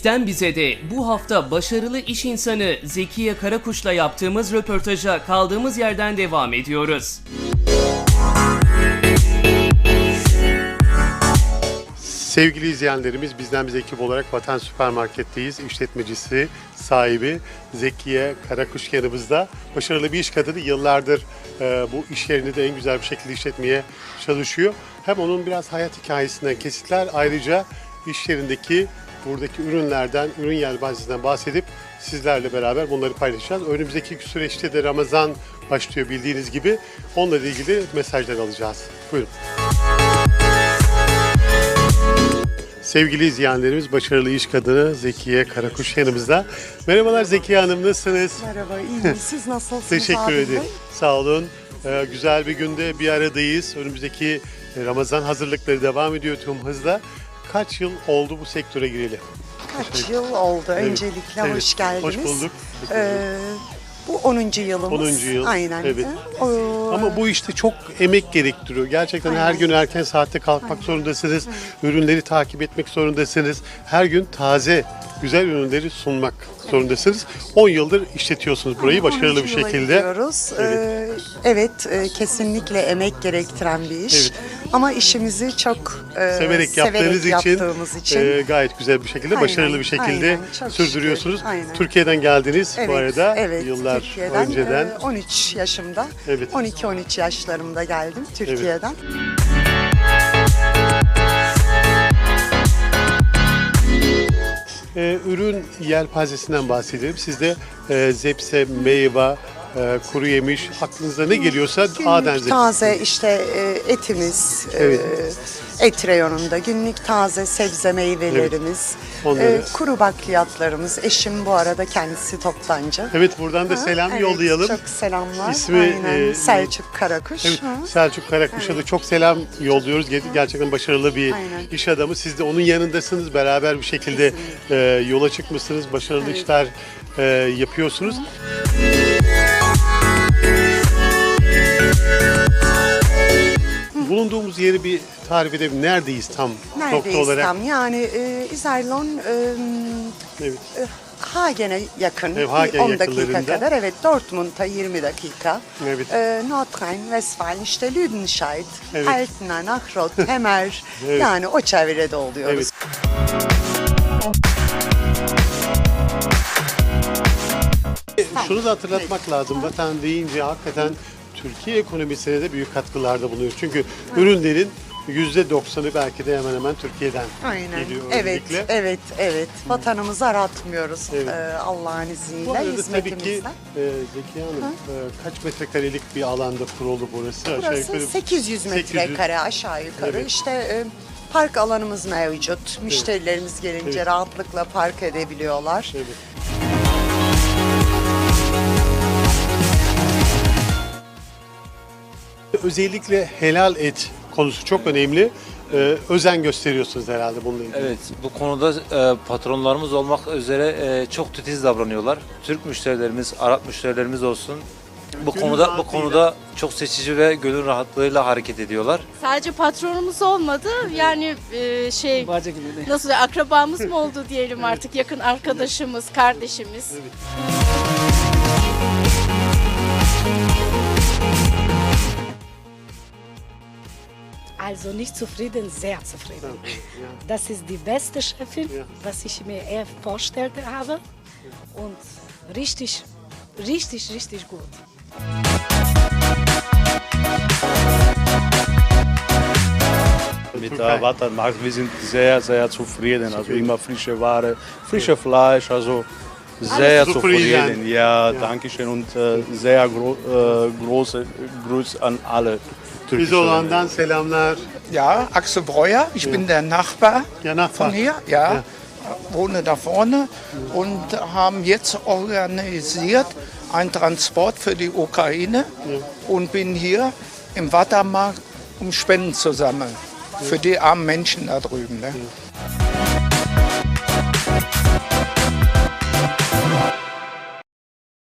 Bizden bize de bu hafta başarılı iş insanı Zekiye Karakuş'la yaptığımız röportaja kaldığımız yerden devam ediyoruz. Sevgili izleyenlerimiz bizden biz ekip olarak Vatan Süpermarket'teyiz. İşletmecisi, sahibi Zekiye Karakuş yanımızda. Başarılı bir iş kadını yıllardır e, bu iş yerini de en güzel bir şekilde işletmeye çalışıyor. Hem onun biraz hayat hikayesinden kesitler ayrıca iş yerindeki buradaki ürünlerden, ürün yelpazesinden bahsedip sizlerle beraber bunları paylaşacağız. Önümüzdeki süreçte de Ramazan başlıyor bildiğiniz gibi. Onunla ilgili mesajlar alacağız. Buyurun. Sevgili izleyenlerimiz, başarılı iş kadını Zekiye Karakuş yanımızda. Merhabalar Zekiye Hanım, nasılsınız? Merhaba, iyiyim. Siz nasılsınız Teşekkür ederim. Sağ olun. Ee, güzel bir günde bir aradayız. Önümüzdeki Ramazan hazırlıkları devam ediyor tüm hızla. Kaç yıl oldu bu sektöre gireli? Kaç yıl oldu? Öncelikle Evet, hoş geldiniz. hoş bulduk. Ee, bu 10. yılımız. 10. yıl. Aynen. Evet. O- Ama bu işte çok emek gerektiriyor. Gerçekten her gün erken saatte kalkmak zorundasınız. Ürünleri takip etmek zorundasınız. Her gün taze, güzel ürünleri sunmak zorundasınız. 10 yıldır işletiyorsunuz burayı 10. başarılı bir şekilde. gidiyoruz. Evet. Ee, evet, e, kesinlikle emek gerektiren bir iş. Evet. Ama işimizi çok e, severek yaptığınız için, yaptığımız için e, gayet güzel bir şekilde, Aynen, başarılı bir şekilde aynen. Çok sürdürüyorsunuz. şükür, aynen. Türkiye'den geldiniz bu arada evet, yıllar Türkiye'den, önceden. e, 13 yaşımda. Evet. 12-13 yaşlarımda geldim Türkiye'den. E, ürün yelpazesinden bahsedelim. Sizde e, zepse, meyve, e, kuru yemiş, aklınıza ne geliyorsa Günlük zepse. taze işte e, etimiz, Evet. e, et reyonunda günlük taze sebze meyvelerimiz, Onları- e, kuru bakliyatlarımız. Eşim bu arada kendisi toptancı. Evet buradan da Ha, selam evet, yollayalım. Çok selamlar. İsmi, Aynen. e, Selçuk Karakuş. Evet, Ha. Selçuk Karakuş'a da çok selam yolluyoruz. Ger- Gerçekten başarılı bir Aynen. iş adamı. Siz de onun yanındasınız. Beraber bir şekilde e, yola çıkmışsınız. Başarılı işler e, yapıyorsunuz. Bulunduğumuz yeri bir tarif edelim. Neredeyiz tam nokta Neredeyiz olarak? tam? Yani e, İzerlon e, Evet. Hagen'e yakın. Evet, Hagen bir 10 dakika yakınlarında. kadar. Evet Dortmund'a 20 dakika. Evet. E, Nordrhein-Westfalen işte Lüdenscheid, Evet. Altena, Nachrod, Hemmer. Evet. Yani o çevrede oluyoruz. Evet. Şunu da hatırlatmak lazım. Vatan deyince hakikaten Türkiye ekonomisine de büyük katkılarda bulunuyor. Çünkü ürünlerin %90'ı belki de hemen hemen Türkiye'den Aynen. geliyor Evet, öncelikle. evet, evet. Vatanımızı aratmıyoruz Evet. e, Allah'ın Bu izniyle, arada tabii ki e, Zekiye Hanım e, kaç metrekarelik bir alanda kuruldu burası? Aşağı Burası yukarı 800 metrekare aşağı yukarı. Evet. İşte e, park alanımız mevcut. Müşterilerimiz gelince Evet. rahatlıkla park edebiliyorlar. Evet. Özellikle helal et konusu çok önemli. Ee, özen gösteriyorsunuz herhalde bununla ilgili. Evet, bu konuda e, patronlarımız olmak üzere e, çok titiz davranıyorlar. Türk müşterilerimiz, Arap müşterilerimiz olsun. Bu Gönül konuda bu rahatlığıyla. konuda çok seçici ve gönül rahatlığıyla hareket ediyorlar. Sadece patronumuz olmadı. Yani e, şey nasıl akrabamız mı oldu diyelim artık yakın arkadaşımız, kardeşimiz. Also nicht zufrieden, sehr zufrieden. Das ist die beste Chefin, Ja. was ich mir eher vorgestellt habe. Und richtig, richtig, richtig gut. Mit der Watermarkt, wir sind sehr, sehr zufrieden. Also immer frische Ware, frische Fleisch, also sehr zufrieden. zufrieden. Ja, Ja. danke schön und äh, sehr gro äh, große Grüße an alle türkischen. İzolan'dan selamlar. Ja, Axel Breuer, ich bin der Nachbar Ja, Nachbar. von hier, ja, Ja. wohne da vorne und haben jetzt organisiert einen Transport für die Ukraine und bin hier im Watermarkt, um Spenden zu sammeln für die armen Menschen da drüben. Ne?